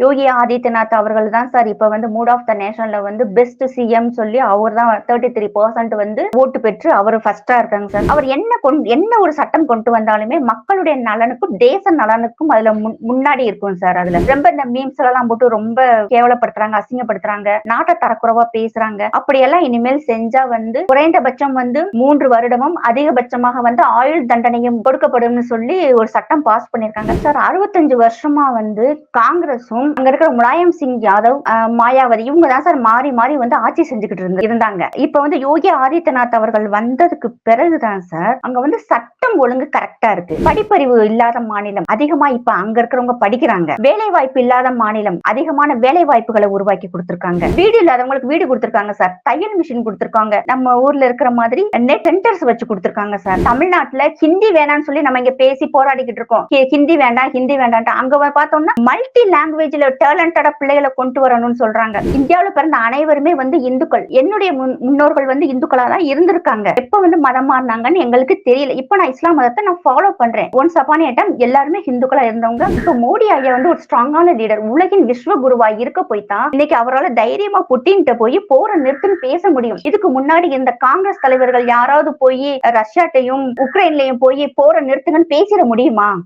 யோகி ஆதித்யநாத் அவர்கள் தான் சார் இப்ப வந்து மூட் ஆஃப் த நேஷன்ல வந்து பெஸ்ட் சிஎம் சொல்லி அவர் தான் தேர்ட்டி த்ரீ பர்சன்ட் வந்து ஓட்டு பெற்று அவர் ஃபர்ஸ்டா இருக்காங்க சார். அவர் என்ன கொண்டு என்ன ஒரு சட்டம் கொண்டு வந்தாலுமே மக்களுடைய நலனுக்கும் தேச நலனுக்கும் அதுல முன்- முன்னாடி இருக்கும் சார் அதுல. ரொம்ப இந்த மீம்ஸ் எல்லாம் போட்டு ரொம்ப கேவலப்படுத்துறாங்க அசிங்கப்படுத்துறாங்க நாட்டை தரக்குறவா பேசுறாங்க. அப்படியெல்லாம் இனிமேல் செஞ்சா வந்து குறைந்தபட்சம் வந்து மூன்று வருடமும் அதிகபட்சமாக வந்து ஆயுள் தண்டனையும் கொடுக்கப்படும்னு சொல்லி ஒரு சட்டம் பாஸ் பண்ணிருக்காங்க சார். அறுபத்தஞ்சு வருஷமா வந்து காங்கிரஸும் அங்க இருக்கிற முலாயம் சிங் யாதவ் மாயாவதி இவங்க தான் சார் மாறி மாறி வந்து ஆட்சி செஞ்சுக்கிட்டு இருந்து இருந்தாங்க. இப்ப வந்து யோகி ஆதித்யநாத் அவர்கள் வந்ததுக்கு பிறகுதான் சார் அங்க வந்து சட்டம் ஒழுங்கு கரெக்டா இருக்கு. படிப்பறிவு இல்லாத மாநிலம். அதிகமா இப்ப அங்க இருக்கிறவங்க படிக்கிறாங்க. வேலை வாய்ப்பு இல்லாத மாநிலம். அதிகமான வேலை வாய்ப்புகளை உருவாக்கி கொடுத்திருக்காங்க. வீடு இல்லாதவங்களுக்கு வீடு கொடுத்திருக்காங்க சார். தையல் மிஷின் கொடுத்திருக்காங்க. நம்ம ஊர்ல இருக்கிற மாதிரி நெட் சென்டர்ஸ் வச்சு கொடுத்திருக்காங்க சார். தமிழ்நாட்டுல ஹிந்தி வேணாம்னு சொல்லி நம்ம இங்க பேசி போராடிக்கிட்டு இருக்கோம். ஹிந்தி வேண்டாம் ஹிந்தி வேண்டாம் அங்க பார்த்தோம்னா மல்டி லாங்குவேஜ் லாங்குவேஜ்ல டேலண்டடா பிள்ளைகளை கொண்டு வரணும்னு சொல்றாங்க. இந்தியாவில பிறந்த அனைவருமே வந்து இந்துக்கள். என்னுடைய முன்- முன்னோர்கள் வந்து இந்துக்களா தான் இருந்திருக்காங்க. எப்ப வந்து மதம் மாறினாங்கன்னு எங்களுக்கு தெரியல. இப்ப நான் இஸ்லாம் மதத்தை நான் ஃபாலோ பண்றேன். ஒன்ஸ் அப்பான் டைம் எல்லாருமே ஹிந்துக்களா இருந்தவங்க. இப்ப மோடி ஐயா வந்து ஒரு ஸ்ட்ராங்கான லீடர் உலகின் விஸ்வ குருவா இருக்க போய் தான் இன்னைக்கு அவரால் தைரியமா புட்டின்ட்டு போய் போற நிறுத்துன்னு பேச முடியும். இதுக்கு முன்னாடி இந்த காங்கிரஸ் தலைவர்கள் யாராவது போய் ரஷ்யாட்டையும் உக்ரைன்லயும் போய் போற நிறுத்துங்கன்னு பேசிட முடியுமா?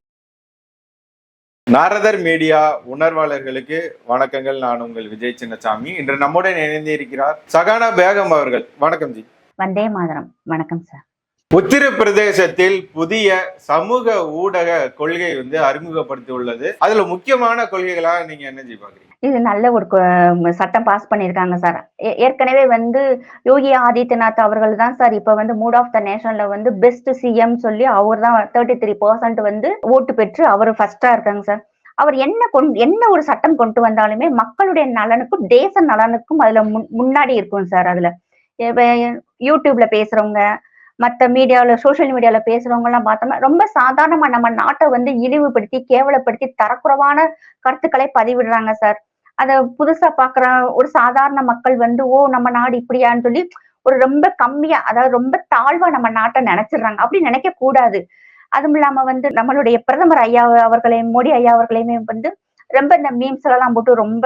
நாரதர் மீடியா உணர்வாளர்களுக்கு வணக்கங்கள். நான் உங்கள் விஜய் சின்னசாமி. இன்று நம்முடன் இணைந்து இருக்கிறார் சகானா பேகம் அவர்கள். வணக்கம் ஜி. வந்தே மாதரம். வணக்கம் சார். உத்தரப்பிரதேசத்தில் புதிய சமூக ஊடக கொள்கை வந்து அறிமுகப்படுத்தி உள்ளது அதுல முக்கியமான கொள்கைகளா நீங்க என்ன பாக்குறீங்க இது நல்ல ஒரு சட்டம் பாஸ் பண்ணியிருக்காங்க சார் ஏ- ஏற்கனவே வந்து யோகி ஆதித்யநாத் அவர்கள் தான் சார் இப்ப வந்து மூட் ஆஃப் த நேஷன்ல வந்து பெஸ்ட் சிஎம் சொல்லி அவர் தான் தேர்ட்டி த்ரீ பர்சன்ட் வந்து ஓட்டு பெற்று அவர் ஃபர்ஸ்டா இருக்காங்க சார் அவர் என்ன கொண்டு என்ன ஒரு சட்டம் கொண்டு வந்தாலுமே மக்களுடைய நலனுக்கும் தேச நலனுக்கும் அதுல முன்- முன்னாடி இருக்கும் சார் அதுல யூடியூப்ல பேசுறவங்க மத்த மீடியால சோசியல் மீடியால பேசுறவங்கலாம் பார்த்தோம்னா ரொம்ப சாதாரணமா நம்ம நாட்டை வந்து இழிவுபடுத்தி கேவலப்படுத்தி தரக்குறைவான கருத்துக்களை பதிவிடுறாங்க சார் அதை புதுசா பார்க்குற ஒரு சாதாரண மக்கள் வந்து ஓ நம்ம நாடு இப்படியான்னு சொல்லி ஒரு ரொம்ப கம்மியா அதாவது ரொம்ப தாழ்வா நம்ம நாட்டை நினைச்சிடுறாங்க. அப்படி நினைக்க கூடாது. அதுவும் இல்லாம வந்து நம்மளுடைய பிரதமர் ஐயா அவர்களையும் மோடி ஐயா அவர்களையுமே வந்து ரொம்ப இந்த மீம்ஸ் எல்லாம் போட்டு ரொம்ப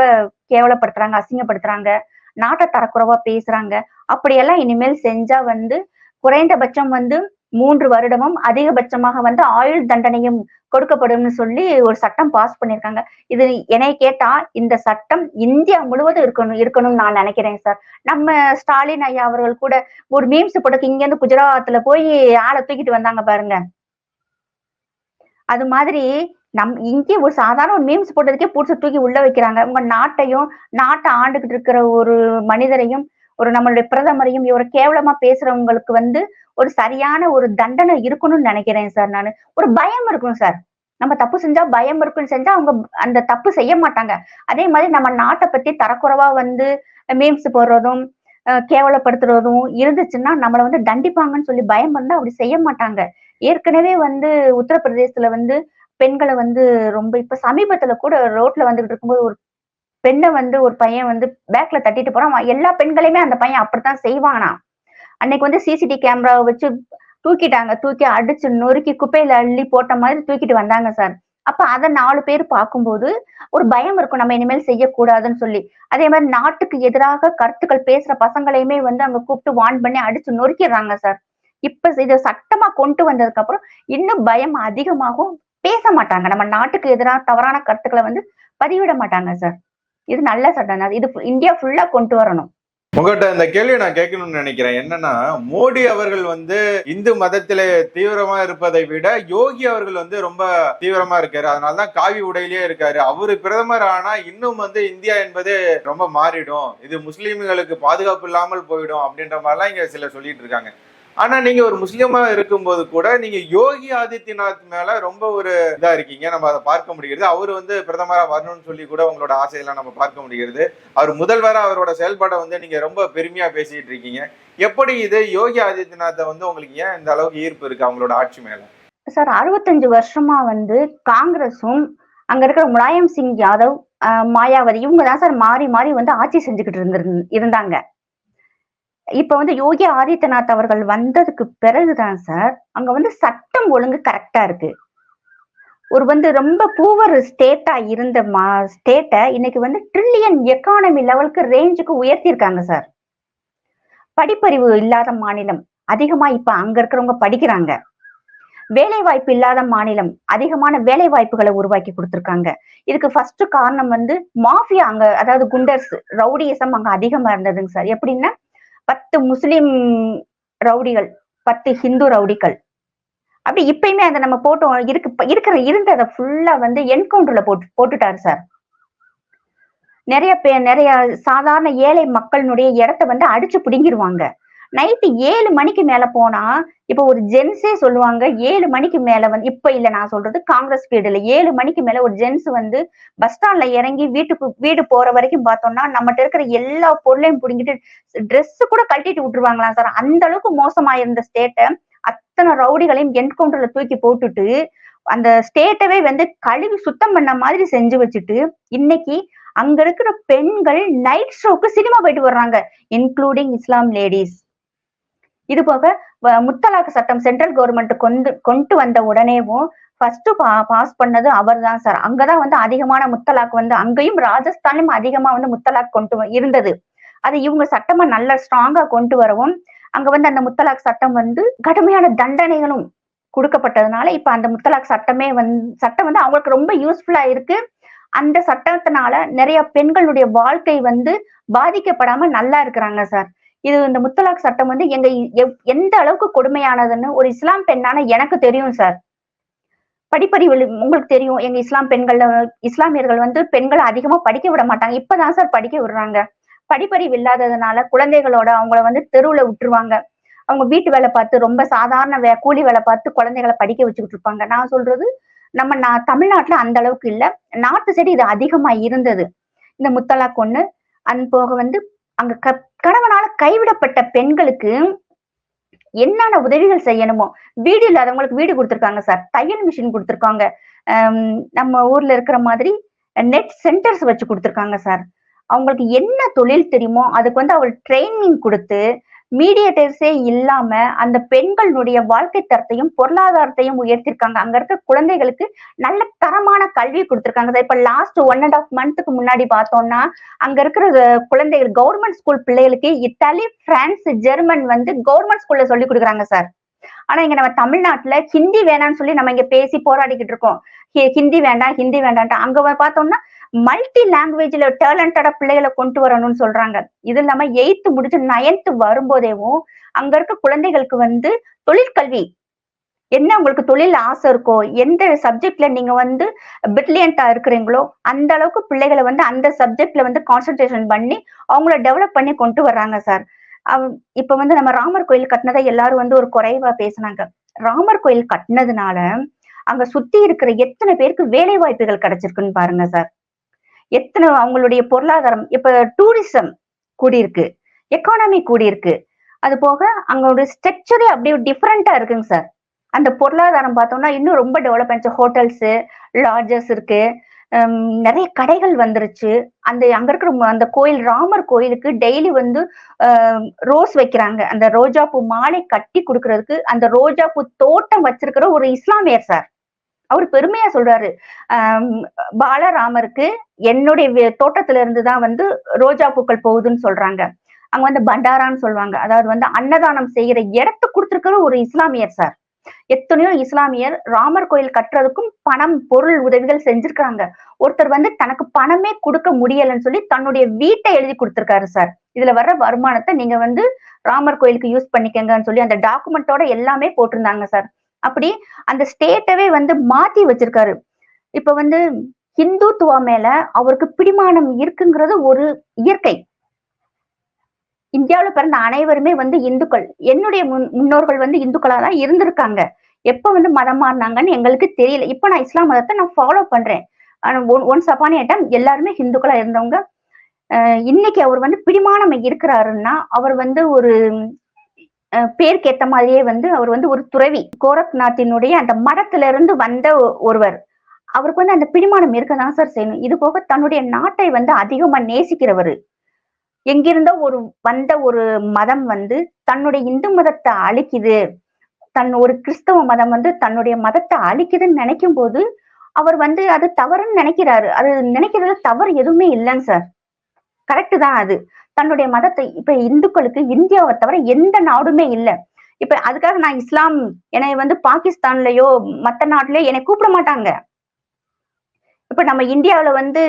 கேவலப்படுத்துறாங்க அசிங்கப்படுத்துறாங்க. நாட்டை தரக்குறைவா பேசுறாங்க. அப்படியெல்லாம் இனிமேல் செஞ்சா வந்து குறைந்தபட்சம் வந்து மூன்று வருடமும் அதிகபட்சமாக வந்து ஆயுள் தண்டனையும் கொடுக்கப்படும்னு சொல்லி ஒரு சட்டம் பாஸ் பண்ணிருக்காங்க. இது என்னை கேட்டா இந்த சட்டம் இந்தியா முழுவதும் இருக்கணும் இருக்கணும்னு நான் நினைக்கிறேன் சார் நம்ம ஸ்டாலின் ஐயா அவர்கள் கூட ஒரு மீம்ஸ் போட்டக்கு இங்க இருந்து குஜராத்ல போய் ஆளை தூக்கிட்டு வந்தாங்க பாருங்க. அது மாதிரி நம் இங்கே ஒரு சாதாரண ஒரு மீம்ஸ் போட்டதுக்கே புடிச்சு தூக்கி உள்ள வைக்கிறாங்க. உங்க நாட்டையும் நாட்டை ஆண்டுகிட்டு இருக்கிற ஒரு மனிதரையும் ஒரு நம்மளுடைய பிரதமரையும் இவரை கேவலமா பேசுறவங்களுக்கு வந்து ஒரு சரியான ஒரு தண்டனை இருக்கணும்னு நினைக்கிறேன் சார் நான். ஒரு பயம் இருக்கும் சார். நம்ம தப்பு செஞ்சா பயம் இருக்குன்னு செஞ்சா அவங்க அந்த தப்பு செய்ய மாட்டாங்க. அதே மாதிரி நம்ம நாட்டை பத்தி தரக்குறைவா வந்து மீம்ஸ் போடுறதும் கேவலப்படுத்துறதும் இருந்துச்சுன்னா நம்மளை வந்து தண்டிப்பாங்கன்னு சொல்லி பயம் வந்து அப்படி செய்ய மாட்டாங்க. ஏற்கனவே வந்து உத்தரப்பிரதேசத்துல வந்து பெண்களை வந்து ரொம்ப இப்ப சமீபத்துல கூட ரோட்ல வந்துகிட்டு இருக்கும்போது ஒரு பெண்ணை வந்து ஒரு பையன் வந்து பேக்ல தட்டிட்டு போறான். எல்லா பெண்களையுமே அந்த பையன் அப்படித்தான் செய்வானா? அன்னைக்கு வந்து சிசிடி கேமராவை வச்சு தூக்கிட்டாங்க. தூக்கி அடிச்சு நொறுக்கி குப்பையில அள்ளி போட்ட மாதிரி தூக்கிட்டு வந்தாங்க சார் அப்ப அதை நாலு பேர் பார்க்கும்போது ஒரு பயம் இருக்கும். நம்ம இனிமேல் செய்யக்கூடாதுன்னு சொல்லி. அதே மாதிரி நாட்டுக்கு எதிராக கருத்துக்கள் பேசுற பசங்களையுமே வந்து அங்க கூப்பிட்டு வான் பண்ணி அடிச்சு நொறுக்கிடுறாங்க சார் இப்ப இதை சட்டமா கொண்டு வந்ததுக்கு அப்புறம் இன்னும் பயம் அதிகமாகும் பேச மாட்டாங்க. நம்ம நாட்டுக்கு எதிராக தவறான கருத்துக்களை வந்து பதிவிட மாட்டாங்க சார் இது நல்ல சட்டம். இது இந்தியா ஃபுல்லா கொண்டு வரணும். உங்கள்கிட்ட இந்த கேள்வியை நான் கேட்கணும்னு நினைக்கிறேன். என்னன்னா மோடி அவர்கள் வந்து இந்து மதத்திலே தீவிரமா இருப்பதை விட யோகி அவர்கள் வந்து ரொம்ப தீவிரமா இருக்காரு. அதனாலதான் காவி உடையிலேயே இருக்காரு. அவரு பிரதமர் ஆனா இன்னும் வந்து இந்தியா என்பது ரொம்ப மாறிடும். இது முஸ்லீம்களுக்கு பாதுகாப்பு இல்லாமல் போயிடும் அப்படின்ற மாதிரிலாம் இங்க சிலர் சொல்லிட்டு இருக்காங்க. ஆனா நீங்க ஒரு முஸ்லீமா இருக்கும்போது கூட நீங்க யோகி ஆதித்யநாத் மேல ரொம்ப ஒரு இதா இருக்கீங்க. நம்ம அதை பார்க்க முடிகிறது. அவர் வந்து பிரதமரா வரணும்னு சொல்லி கூட உங்களோட ஆசையெல்லாம் நம்ம பார்க்க முடிகிறது. அவர் முதல்வரா அவரோட செயல்பாடை வந்து நீங்க ரொம்ப பெருமையா பேசிட்டு இருக்கீங்க. எப்படி இது யோகி ஆதித்யநாத்தை வந்து உங்களுக்கு ஏன் இந்த அளவுக்கு ஈர்ப்பு இருக்கு அவங்களோட ஆட்சி மேல? சார் அறுபத்தஞ்சு வருஷமா வந்து காங்கிரஸும் அங்க இருக்கிற முலாயம் சிங் யாதவ் மாயாவதி இவங்க தான் சார் மாறி மாறி வந்து ஆட்சி செஞ்சுக்கிட்டு இருந்து இருந்தாங்க. இப்ப வந்து யோகி ஆதித்யநாத் அவர்கள் வந்ததுக்கு பிறகுதான் சார் அங்க வந்து சட்டம் ஒழுங்கு கரெக்டா இருக்கு. ஒரு வந்து ரொம்ப பூவர் ஸ்டேட்டா இருந்த மா ஸ்டேட்டை இன்னைக்கு வந்து ட்ரில்லியன் எக்கானமி லெவலுக்கு ரேஞ்சுக்கு உயர்த்தியிருக்காங்க சார். படிப்பறிவு இல்லாத மாநிலம் அதிகமா இப்ப அங்க இருக்கிறவங்க படிக்கிறாங்க. வேலை வாய்ப்பு இல்லாத மாநிலம் அதிகமான வேலை வாய்ப்புகளை உருவாக்கி கொடுத்துருக்காங்க. இதுக்கு ஃபர்ஸ்ட் காரணம் வந்து மாஃபியா அங்க அதாவது குண்டர்ஸ் ரவுடியசம் அங்க அதிகமா இருந்ததுங்க சார். எப்படின்னா பத்து முஸ்லிம் ரவுடிகள் பத்து ஹிந்து ரவுடிகள். அப்படி இப்பயுமே அதை நம்ம போட்டோம் இருக்கு இப்ப இருக்கிற இருந்ததை ஃபுல்லா வந்து என்கவுண்டர்ல போட்டு போட்டுட்டாரு சார். நிறைய பேர் நிறைய சாதாரண ஏழை மக்களினுடைய இடத்த வந்து அடிச்சு பிடுங்கிருவாங்க. நைட்டு ஏழு மணிக்கு மேல போனா இப்ப ஒரு ஜென்ஸே சொல்லுவாங்க ஏழு மணிக்கு மேல வந்து இப்ப இல்ல நான் சொல்றது காங்கிரஸ் பீரியட்ல ஏழு மணிக்கு மேல ஒரு ஜென்ஸ் வந்து பஸ் ஸ்டாண்ட்ல இறங்கி வீட்டுக்கு வீடு போற வரைக்கும் பார்த்தோம்னா நம்மகிட்ட இருக்கிற எல்லா பொருளையும் பிடிங்கிட்டு ட்ரெஸ் கூட கழட்டிட்டு விட்டுருவாங்களாம் சார். அந்த அளவுக்கு மோசமா இருந்த ஸ்டேட்டை அத்தனை ரவுடிகளையும் என்கவுண்டர்ல தூக்கி போட்டுட்டு அந்த ஸ்டேட்டவே வந்து கழுவி சுத்தம் பண்ண மாதிரி செஞ்சு வச்சுட்டு இன்னைக்கு அங்க இருக்கிற பெண்கள் நைட் ஷோக்கு சினிமா போயிட்டு வர்றாங்க இன்க்ளூடிங் இஸ்லாம் லேடிஸ் இது போக முத்தலாக்கு சட்டம் சென்ட்ரல் கவர்மெண்ட் கொண்டு கொண்டு வந்த உடனேவும் ஃபர்ஸ்ட் பாஸ் பண்ணது அவர் தான் சார் அங்கதான் வந்து அதிகமான முத்தலாக் வந்து அங்கேயும் ராஜஸ்தான்லயும் அதிகமா வந்து முத்தலாக் கொண்டு இருந்தது. அது இவங்க சட்டமா நல்ல ஸ்ட்ராங்கா கொண்டு வரவும் அங்க வந்து அந்த முத்தலாக் சட்டம் வந்து கடுமையான தண்டனைகளும் கொடுக்கப்பட்டதுனால இப்ப அந்த முத்தலாக் சட்டமே வந்து சட்டம் வந்து அவங்களுக்கு ரொம்ப யூஸ்ஃபுல்லா இருக்கு. அந்த சட்டத்தினால நிறைய பெண்களுடைய வாழ்க்கை வந்து பாதிக்கப்படாம நல்லா இருக்கிறாங்க சார் இது இந்த முத்தலாக் சட்டம் வந்து எங்க எந்த அளவுக்கு கொடுமையானதுன்னு ஒரு இஸ்லாம் பெண்ணான எனக்கு தெரியும் சார் படிப்பறிவு உங்களுக்கு தெரியும் எங்க இஸ்லாம் பெண்கள் இஸ்லாமியர்கள் வந்து பெண்களை அதிகமா படிக்க விட மாட்டாங்க. இப்பதான் சார் படிக்க விடுறாங்க. படிப்பறிவு இல்லாததுனால குழந்தைகளோட அவங்கள வந்து தெருவுல விட்டுருவாங்க. அவங்க வீட்டு வேலை பார்த்து ரொம்ப சாதாரண வே கூலி வேலை பார்த்து குழந்தைகளை படிக்க வச்சுக்கிட்டு இருப்பாங்க. நான் சொல்றது நம்ம நான் தமிழ்நாட்டுல அந்த அளவுக்கு இல்லை. நார்த்து சைடு இது அதிகமா இருந்தது. இந்த முத்தலாக் ஒண்ணு அன் போக வந்து அங்க க கணவனால கைவிடப்பட்ட பெண்களுக்கு என்னென்ன உதவிகள் செய்யணுமோ வீடு இல்லாதவங்களுக்கு வீடு கொடுத்துருக்காங்க சார். தையல் மிஷின் கொடுத்துருக்காங்க. நம்ம ஊர்ல இருக்கிற மாதிரி நெட் சென்டர்ஸ் வச்சு கொடுத்துருக்காங்க சார். அவங்களுக்கு என்ன தொழில் தெரியுமோ அதுக்கு வந்து அவள் ட்ரைனிங் கொடுத்து மீடியேட்டர்ஸே இல்லாம அந்த பெண்களுடைய வாழ்க்கை தரத்தையும் பொருளாதாரத்தையும் உயர்த்திருக்காங்க. அங்க இருக்க குழந்தைகளுக்கு நல்ல தரமான கல்வி கொடுத்துருக்காங்க. இப்ப லாஸ்ட் ஒன் அண்ட் ஆஃப் மந்த்துக்கு முன்னாடி பார்த்தோம்னா அங்க இருக்கிற குழந்தைகள் கவர்மெண்ட் ஸ்கூல் பிள்ளைகளுக்கு இத்தாலி பிரான்ஸ் ஜெர்மன் வந்து கவர்மெண்ட் ஸ்கூல்ல சொல்லி கொடுக்குறாங்க சார் ஆனா இங்க நம்ம தமிழ்நாட்டுல ஹிந்தி வேணாம்னு சொல்லி நம்ம இங்க பேசி போராடிக்கிட்டு இருக்கோம். ஹி- ஹிந்தி வேண்டாம் ஹிந்தி வேண்டாம் அங்க பார்த்தோம்னா மல்டி லாங்குவேஜ்ல டேலண்டடா பிள்ளைகளை கொண்டு வரணும்னு சொல்றாங்க. இது இல்லாம எயித்து முடிச்சு நயன்த்து வரும்போதேவும் அங்க இருக்க குழந்தைகளுக்கு வந்து தொழிற்கல்வி. என்ன உங்களுக்கு தொழில் ஆசை இருக்கோ எந்த சப்ஜெக்ட்ல நீங்க வந்து பிரில்லியண்டா இருக்கிறீங்களோ அந்த அளவுக்கு பிள்ளைகளை வந்து அந்த சப்ஜெக்ட்ல வந்து கான்சென்ட்ரேஷன் பண்ணி அவங்கள டெவலப் பண்ணி கொண்டு வர்றாங்க சார் இப்ப வந்து நம்ம ராமர் கோயில் கட்டினதை எல்லாரும் வந்து ஒரு குறைவா பேசுனாங்க. ராமர் கோயில் கட்டினதுனால அங்க சுத்தி இருக்கிற எத்தனை பேருக்கு வேலை வாய்ப்புகள் கிடைச்சிருக்குன்னு பாருங்க சார் எத்தனை அவங்களுடைய பொருளாதாரம் இப்ப டூரிசம் கூடியிருக்கு எக்கானமி கூடியிருக்கு. அது போக அங்களுடைய ஸ்ட்ரக்சரே அப்படியே டிஃப்ரெண்டா இருக்குங்க சார் அந்த பொருளாதாரம் பார்த்தோம்னா இன்னும் ரொம்ப டெவலப் ஆயிடுச்சு. ஹோட்டல்ஸ் லாட்ஜஸ் இருக்கு. நிறைய கடைகள் வந்துருச்சு. அந்த அங்க இருக்கிற அந்த கோயில் ராமர் கோயிலுக்கு டெய்லி வந்து ரோஸ் வைக்கிறாங்க. அந்த ரோஜா பூ மாலை கட்டி கொடுக்கறதுக்கு அந்த ரோஜா பூ தோட்டம் வச்சிருக்கிற ஒரு இஸ்லாமியர் சார் அவர் பெருமையா சொல்றாரு. ஆஹ் பாலராமருக்கு என்னுடைய தோட்டத்துல இருந்து தான் வந்து ரோஜா பூக்கள் போகுதுன்னு சொல்றாங்க. அங்க வந்து பண்டாரான்னு சொல்லுவாங்க. அதாவது வந்து அன்னதானம் செய்யற இடத்த கொடுத்துருக்கிற ஒரு இஸ்லாமியர் சார். எத்தனையோ இஸ்லாமியர் ராமர் கோயில் கட்டுறதுக்கும் பணம் பொருள் உதவிகள் செஞ்சிருக்காங்க ஒருத்தர் வந்து தனக்கு பணமே கொடுக்க முடியலன்னு சொல்லி தன்னுடைய வீட்டை எழுதி கொடுத்திருக்காரு சார். இதுல வர்ற வருமானத்தை நீங்க வந்து ராமர் கோயிலுக்கு யூஸ் பண்ணிக்கங்கன்னு சொல்லி அந்த டாக்குமெண்டோட எல்லாமே போட்டிருந்தாங்க சார். அப்படி அந்த ஸ்டேட்டவே வந்து மாத்தி வச்சிருக்காரு. இப்ப வந்து ஹிந்துத்துவா மேல அவருக்கு பிடிமானம் இருக்குங்கிறது ஒரு இயற்கை. இந்தியாவில் பிறந்த அனைவருமே வந்து இந்துக்கள். என்னுடைய முன் முன்னோர்கள் வந்து இந்துக்களா தான் இருந்திருக்காங்க. எப்ப வந்து மதம் மாறினாங்கன்னு எங்களுக்கு தெரியல. இப்ப நான் இஸ்லாம் மதத்தை நான் ஃபாலோ பண்றேன். ஒன் ஒன்ஸ் அப்பான் டைம் எல்லாருமே ஹிந்துக்களா இருந்தவங்க இன்னைக்கு அவர் வந்து பிடிமானம் இருக்கிறாருன்னா அவர் வந்து ஒரு பேருக்கு ஏத்த மாதிரியே வந்து அவர் வந்து ஒரு துறவி. கோரக்நாத்தினுடைய அந்த மடத்துல இருந்து வந்த ஒருவர். அவருக்கு வந்து அந்த பிடிமானம் இருக்கதான் சார் செய்யணும். இது போக தன்னுடைய நாட்டை வந்து அதிகமா நேசிக்கிறவர். எங்கிருந்தோ ஒரு வந்த ஒரு மதம் வந்து தன்னுடைய இந்து மதத்தை அழிக்குது. தன் ஒரு கிறிஸ்தவ மதம் வந்து தன்னுடைய மதத்தை அழிக்குதுன்னு நினைக்கும் போது அவர் வந்து அது தவறுன்னு நினைக்கிறாரு. அது நினைக்கிறது தவறு எதுவுமே இல்லைங்க சார். கரெக்ட் தான் அது. தன்னுடைய மதத்தை இப்ப இந்துக்களுக்கு இந்தியாவை தவிர எந்த நாடுமே இல்லை. இப்ப அதுக்காக நான் இஸ்லாம் என்னை வந்து பாகிஸ்தான்லயோ மத்த நாட்டுலயோ என்னை கூப்பிட மாட்டாங்க. இப்ப நம்ம இந்தியாவில வந்து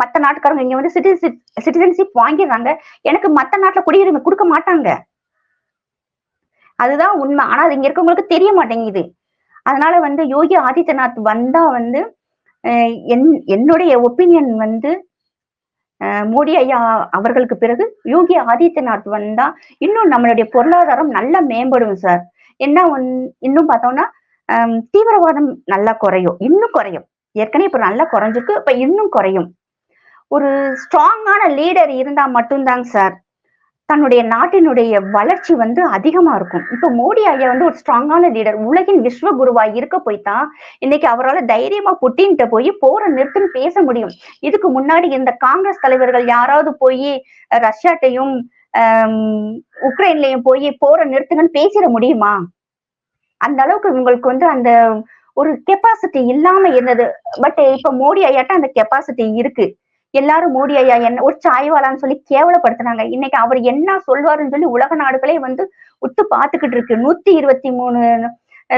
மத்த நாட்டுக்காரங்க இங்க வந்து சிட்டிசன் சிட்டிசன்ஷிப் வாங்கிடுறாங்க. எனக்கு மத்த நாட்டுல குடியுரிமை கொடுக்க மாட்டாங்க. அதுதான் உண்மை. ஆனா அது இங்க இருக்கவங்களுக்கு தெரிய மாட்டேங்குது. அதனால வந்து யோகி ஆதித்யநாத் வந்தா வந்து என் என்னுடைய ஒப்பீனியன் வந்து மோடி ஐயா அவர்களுக்கு பிறகு யோகி ஆதித்யநாத் வந்தா இன்னும் நம்மளுடைய பொருளாதாரம் நல்லா மேம்படும் சார். என்ன ஒன்- இன்னும் பார்த்தோம்னா தீவிரவாதம் நல்லா குறையும். இன்னும் குறையும். ஏற்கனவே இப்ப நல்லா குறைஞ்சிருக்கு. இப்ப இன்னும் குறையும். ஒரு ஸ்ட்ராங்கான லீடர் இருந்தா மட்டும்தாங்க சார். தன்னுடைய நாட்டினுடைய வளர்ச்சி வந்து அதிகமா இருக்கும். இப்ப மோடி ஐயா வந்து ஒரு ஸ்ட்ராங்கான லீடர் உலகின் விஸ்வ குருவா இருக்க போய் தான் இன்னைக்கு அவரால் தைரியமா புட்டின்ட்ட போய் போற நிறுத்துன்னு பேச முடியும். இதுக்கு முன்னாடி இந்த காங்கிரஸ் தலைவர்கள் யாராவது போய் ரஷ்யாட்டையும் உக்ரைன்லயும் போய் போற நிறுத்துங்கன்னு பேசிட முடியுமா? அந்த அளவுக்கு உங்களுக்கு வந்து அந்த ஒரு கெப்பாசிட்டி இல்லாம இருந்தது. பட் இப்ப மோடி ஐயாட்ட அந்த கெப்பாசிட்டி இருக்கு. எல்லாரும் மோடி ஐயா என்ன ஒரு சாய்வாளான்னு சொல்லி கேவலப்படுத்துனாங்க. இன்னைக்கு அவர் என்ன சொல்வாருன்னு சொல்லி உலக நாடுகளே வந்து உத்து பார்த்துக்கிட்டு இருக்கு. நூத்தி இருபத்தி மூணு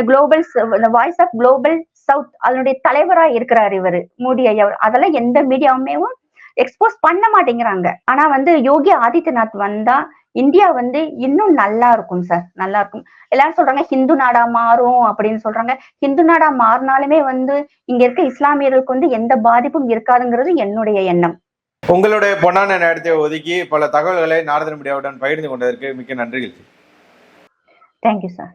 global voice of global south அதனுடைய தலைவரா இருக்கிறார் இவர் மோடி ஐயா அவர். அதெல்லாம் எந்த மீடியாவுமே எக்ஸ்போஸ் பண்ண மாட்டேங்கிறாங்க. ஆனா வந்து யோகி ஆதித்யநாத் வந்தா இந்தியா வந்து இன்னும் நல்லா இருக்கும் சார் நல்லா இருக்கும். எல்லாரும் சொல்றாங்க ஹிந்து நாடா மாறும் அப்படின்னு சொல்றாங்க. ஹிந்து நாடா மாறினாலுமே வந்து இங்க இருக்க இஸ்லாமியர்களுக்கு வந்து எந்த பாதிப்பும் இருக்காதுங்கிறது என்னுடைய எண்ணம். உங்களுடைய பொன்னான நேரத்தை ஒதுக்கி பல தகவல்களை நாரதன் மீடியாவுடன் பகிர்ந்து கொண்டதற்கு மிக்க நன்றிகள் தேங்க்யூ சார்